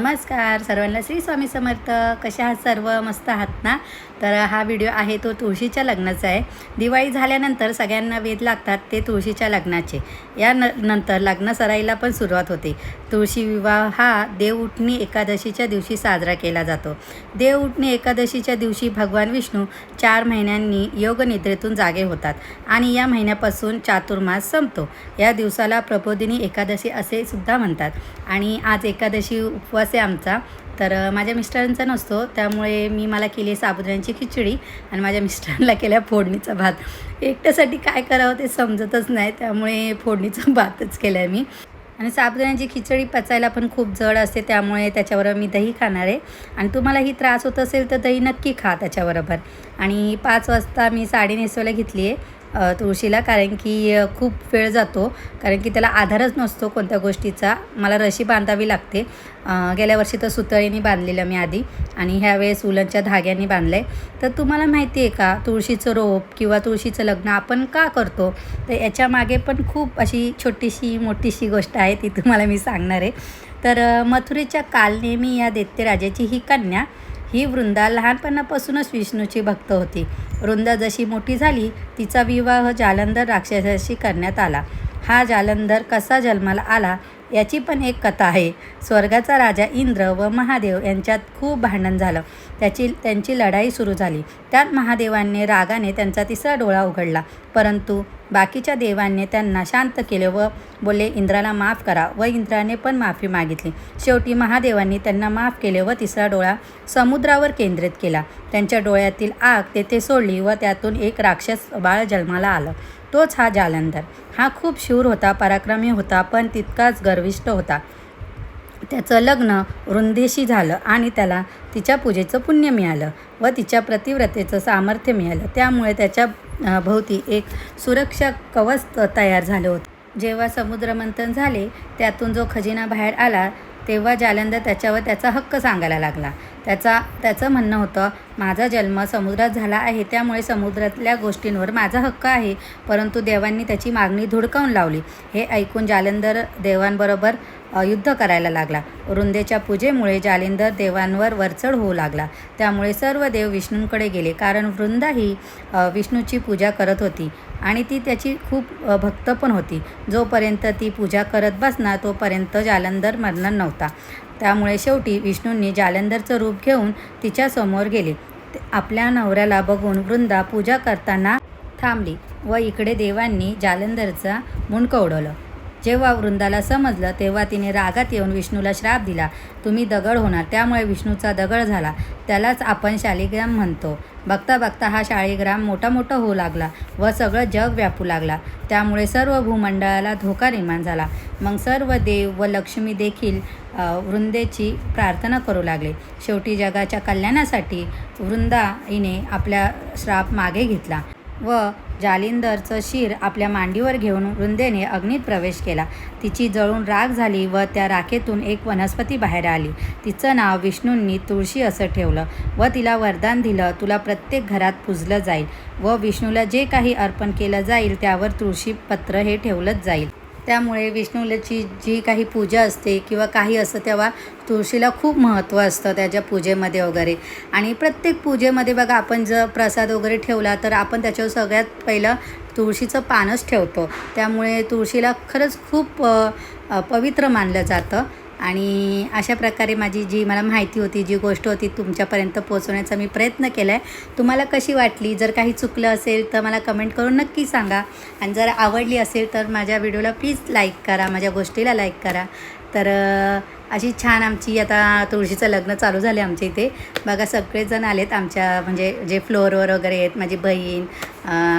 नमस्कार. सर्वांना श्री स्वामी समर्थ. कशा आहात सर्व? मस्त आहात ना? तर हा व्हिडिओ आहे तो तुळशीच्या लग्नाचा आहे. दिवाळी झाल्यानंतर सगळ्यांना वेध लागतात ते तुळशीच्या लग्नाचे. या न नंतर लग्न सराईला पण सुरुवात होते. तुळशी विवाह हा देवउठणी एकादशीच्या दिवशी साजरा केला जातो. देवउठणी एकादशीच्या दिवशी भगवान विष्णू चार महिन्यांनी योगनिद्रेतून जागे होतात आणि या महिन्यापासून चातुर्मास संपतो. या दिवसाला प्रबोधिनी एकादशी असे सुद्धा म्हणतात. आणि आज एकादशी उपवास आहे आमचा. तर माझ्या मिस्टरांचा नसतो. त्यामुळे मी मला केली साबुदाण्याची खिचडी आणि माझ्या मिस्टरांना केल्या फोडणीचा भात. एकट्यासाठी काय करावं ते समजतच नाही. त्यामुळे फोडणीचा भातच केला आहे मी. आणि साबुदाण्याची खिचडी पचायला पण खूप जड असते. त्यामुळे त्याच्याबरोबर मी दही खाणार आहे. आणि तुम्हालाही त्रास होत असेल तर दही नक्की खा त्याच्याबरोबर. आणि पाच वाजता मी साडी नेसवायला घेतली आहे. तुळशीला कारण की खूप वेळ जातो. कारण की त्याला आधारच नसतो कोणत्या गोष्टीचा. मला रशी बांधावी लागते. गेल्या वर्षी तर सुतळीने बांधलेलं मी आधी आणि ह्यावेळेस उलनच्या धाग्यांनी बांधलं आहे तर तुम्हाला माहिती आहे का तुळशीचं रोप किंवा तुळशीचं लग्न आपण का करतो? तर याच्या मागे पण खूप अशी छोटीशी मोठीशी गोष्ट आहे ती तुम्हाला मी सांगणार आहे. तर मथुरेच्या कालनेमी या दैत्यराजाची ही कन्या ही वृंदा लहानपणापासूनच विष्णूची भक्त होती. वृंदा जशी मोठी झाली तिचा विवाह जालंधर राक्षसाशी करण्यात आला. हा जालंधर कसा जन्माला आला याची पण एक कथा आहे. स्वर्गाचा राजा इंद्र व महादेव यांच्यात खूप भांडण झालं. त्याची त्यांची लढाई सुरू झाली. त्यात महादेवांनी रागाने त्यांचा तिसरा डोळा उघडला. परंतु बाकीच्या देवांनी त्यांना शांत केले व बोलले इंद्राला माफ करा. व इंद्राने पण माफी मागितली. शेवटी महादेवांनी त्यांना माफ केले व तिसरा डोळा समुद्रावर केंद्रित केला. त्यांच्या डोळ्यातील आग तेथे सोडली व त्यातून एक राक्षस बाळ जन्माला आलं. तोच हा जालंधर. हा खूप शूर होता पराक्रमी होता पण तितकाच गर्विष्ठ होता. त्याचं लग्न वृंदेशी झालं आणि त्याला तिच्या पूजेचं पुण्य मिळालं व तिच्या प्रतिव्रतेचं सामर्थ्य मिळालं. त्यामुळे त्याच्या भोवती एक सुरक्षा कवच तयार झालं होतं. जेव्हा समुद्रमंथन झाले त्यातून जो खजिना बाहेर आला तेव्हा जालंधर त्याच्यावर त्याचा हक्क सांगायला लागला. त्याचा त्याचं म्हणणं होतं माझा जन्म समुद्रात झाला आहे त्यामुळे समुद्रातल्या गोष्टींवर माझा हक्क आहे. परंतु देवांनी त्याची मागणी धुडकावून लावली. हे ऐकून जालंधर देवांबरोबर युद्ध करायला लागला. वृंदेच्या पूजेमुळे जालिंदर देवांवर वरचढ होऊ लागला. त्यामुळे सर्व देव विष्णूंकडे गेले कारण वृंदा ही विष्णूची पूजा करत होती आणि ती त्याची खूप भक्त पण होती. जोपर्यंत ती पूजा करत बसणार तोपर्यंत जालंधर मरणार नव्हता. त्यामुळे शेवटी विष्णूंनी जालंधरचं रूप घेऊन तिच्यासमोर गेले. आपल्या नवऱ्याला बघून वृंदा पूजा करताना थांबली व इकडे देवांनी जालंधरचा मुंडकं उडवलं. जेव्हा वृंदाला समजलं तेव्हा तिने रागात येऊन विष्णूला श्राप दिला. तुम्ही दगड होणार. त्यामुळे विष्णूचा दगड झाला. त्यालाच आपण शालिग्राम म्हणतो. बघता बघता हा शाळीग्राम मोठा मोठा होऊ लागला व सगळं जग व्यापू लागला. त्यामुळे सर्व भूमंडळाला धोका निर्माण झाला. मग सर्व देव व लक्ष्मी देखील वृंदेची प्रार्थना करू लागले. शेवटी जगाच्या कल्याणासाठी वृंदा हिने आपला श्राप मागे घेतला. व जालिंदरचं शिर आपल्या मांडीवर घेऊन वृंदेने अग्नीत प्रवेश केला. तिची जळून राख झाली व त्या राखेतून एक वनस्पती बाहेर आली. तिचं नाव विष्णूंनी तुळशी असं ठेवलं व तिला वरदान दिलं तुला प्रत्येक घरात पुजलं जाईल व विष्णूला जे काही अर्पण केलं जाईल त्यावर तुळशी पत्र हे ठेवलंच जाईल. त्यामुळे विष्णूलाची जी काही पूजा असते किंवा काही असतं तेव्हा तुळशीला खूप महत्त्व असतं त्याच्या पूजेमध्ये वगैरे. आणि प्रत्येक पूजेमध्ये बघा आपण जर प्रसाद वगैरे ठेवला तर आपण त्याच्यावर सगळ्यात पहिलं तुळशीचं पानच ठेवतो. त्यामुळे तुळशीला खरंच खूप पवित्र मानलं जातं. आणि अशा प्रकारे माझी जी मला माहिती होती जी गोष्ट होती तुमच्यापर्यंत पोहोचवण्याचा मी प्रयत्न केला आहे तुम्हाला कशी वाटली? जर काही चुकलं असेल तर मला कमेंट करून नक्की सांगा. आणि जर आवडली असेल तर माझ्या व्हिडिओला प्लीज लाईक करा माझ्या गोष्टीला लाईक करा. तर अशी छान आमची आता तुळशीचं लग्न चालू झाले आमच्या इथे. बघा सगळेजण आलेत आमच्या म्हणजे जे फ्लोअरवर वगैरे आहेत माझी बहीण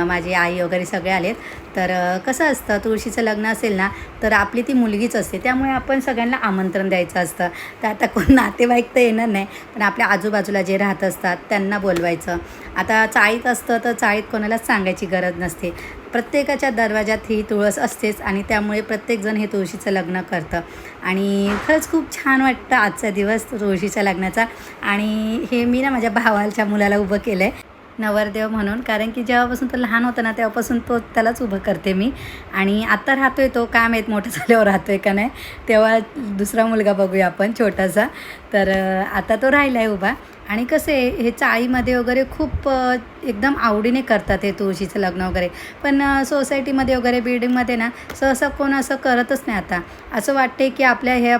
माझी आई वगैरे सगळे आलेत. तर कसं असतं तुळशीचं लग्न असेल ना तर आपली ती मुलगीच असते. त्यामुळे आपण सगळ्यांना आमंत्रण द्यायचं असतं. तर आता कोण नातेवाईक तर येणार नाही पण आपल्या आजूबाजूला जे राहत असतात त्यांना बोलवायचं. आता चाळीत असतं तर चाळीत कोणालाच सांगायची गरज नसते. प्रत्येकाच्या दरवाजात ही तुळस असतेच आणि त्यामुळे प्रत्येकजण हे तुळशीचं लग्न करतं. आणि खरंच खूप छान वाटतं आजचा दिवस तुळशीच्या लग्नाचा. आणि हे मी ना माझ्या भावाच्या मुलाला उभं केलं आहे नवरदेव म्हणून. कारण की जेव्हापासून तो लहान होता ना तेव्हापासून तो त्यालाच उभं करते मी. आणि आत्ता राहतोय तो. काय माहीत मोठं झाल्यावर राहतोय का नाही. तेव्हा दुसरा मुलगा बघूया आपण छोटासा. तर आता तो राहिला आहे उभा. आणि कसं आहे हे चाळीमध्ये वगैरे खूप एकदम आवडीने करतात हे तुळशीचं लग्न वगैरे. पण सोसायटीमध्ये वगैरे बिल्डिंगमध्ये ना सहसा कोण असं करतच नाही आता. असं वाटते की आपल्या ह्या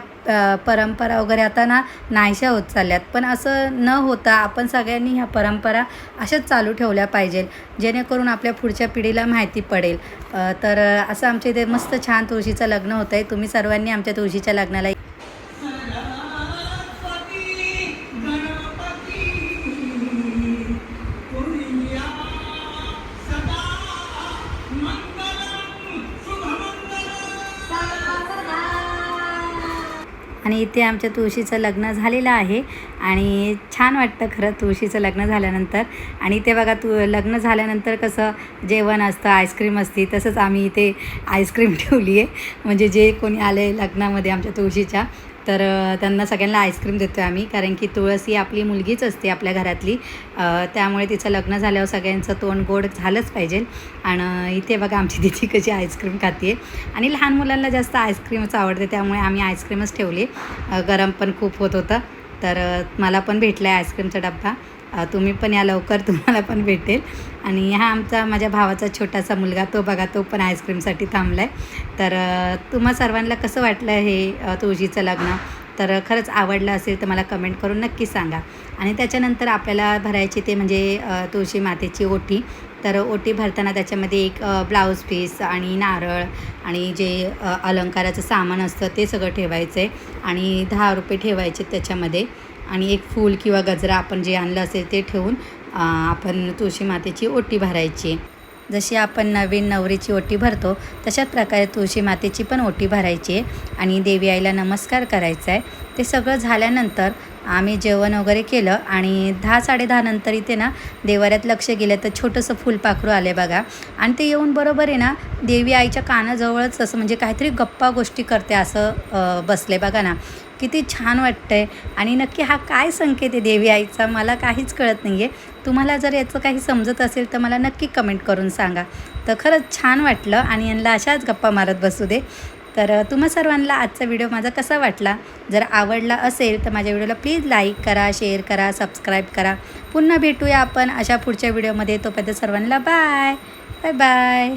परंपरा वगैरे आता ना नाहीशा होत चालल्यात. पण असं न होता आपण सगळ्यांनी ह्या परंपरा अशाच चालू ठेवल्या पाहिजे जेणेकरून आपल्या पुढच्या पिढीला माहिती पडेल. तर असं आमच्या इथे मस्त छान तुळशीचं लग्न होतं आहे तुम्ही सर्वांनी आमच्या तुळशीच्या लग्नाला आणि इथे आमच्या तुळशीचं लग्न झालेलं आहे. आणि छान वाटतं खरं तुळशीचं लग्न झाल्यानंतर. आणि इथे बघा तू लग्न झाल्यानंतर कसं जेवण असतं आईस्क्रीम असते तसंच आम्ही इथे आईस्क्रीम ठेवली आहे म्हणजे जे कोणी आले लग्नामध्ये आमच्या तुळशीच्या तर त्यांना सगळ्यांना आईस्क्रीम देतो आहे आम्ही कारण की तुळस ही आपली मुलगीच असते आपल्या घरातली. त्यामुळे तिचं लग्न झाल्यावर सगळ्यांचं तोंड गोड झालंच पाहिजे. आणि इथे बघा आमची दिदी कशी आईस्क्रीम खाते आणि लहान मुलांना जास्त आईस्क्रीमच आवडते त्यामुळे आम्ही आईस्क्रीमच ठेवली. गरम पण खूप होत होतं. तर मला पण भेटला आहे आईस्क्रीमचा डब्बा. तुम्ही पण या लवकर तुम्हाला पण भेटेल. आणि हा आमचा माझ्या भावाचा छोटासा मुलगा तो बघा तो पण आईस्क्रीमसाठी थांबला आहे तर तुम्हा सर्वांना कसं वाटलं हे तुळशीचं लग्न? तर खरंच आवडलं असेल तर मला कमेंट करून नक्की सांगा. आणि त्याच्यानंतर आपल्याला भरायची ते म्हणजे तुळशी मातेची ओटी. तर ओटी भरताना त्याच्यामध्ये एक ब्लाऊज पीस आणि नारळ आणि जे अलंकाराचं सामान असतं ते सगळं ठेवायचं आहे आणि दहा रुपये ठेवायचे त्याच्यामध्ये. आणि एक फूल किंवा गजरा आपण जे आणलं असेल ते ठेवून आपण तुळशी मातेची ओटी भरायची. जशी आपण नवीन नवरीची ओटी भरतो तशाच प्रकारे तुळशी मातेची पण ओटी भरायची आहे आणि देवी आईला नमस्कार करायचा आहे ते सगळं झाल्यानंतर आम्ही जेवण वगैरे केलं आणि दहा साडेदहा नंतर इथे ना देवाऱ्यात लक्ष गेलं तर छोटंसं फुलपाखरू आले बघा. आणि ते येऊन बरोबर आहे ना देवी आईच्या कानाजवळच असं म्हणजे काहीतरी गप्पा गोष्टी करते असं बसले बघा ना. किती छान वाटतं आहे आणि नक्की हा काय संकेत आहे देवी आईचा? मला काहीच कळत नाही आहे तुम्हाला जर याचं काही समजत असेल तर मला नक्की कमेंट करून सांगा. तर खरंच छान वाटलं आणि यांना अशाच गप्पा मारत बसू दे. तर तुम्हा सर्वांना आजचा व्हिडिओ माझा कसा वाटला? जर आवडला असेल तर माझ्या व्हिडिओला प्लीज लाईक करा शेअर करा सबस्क्राईब करा. पुन्हा भेटूया आपण अशा पुढच्या व्हिडिओमध्ये. तोपर्यंत सर्वांना बाय. Bye bye.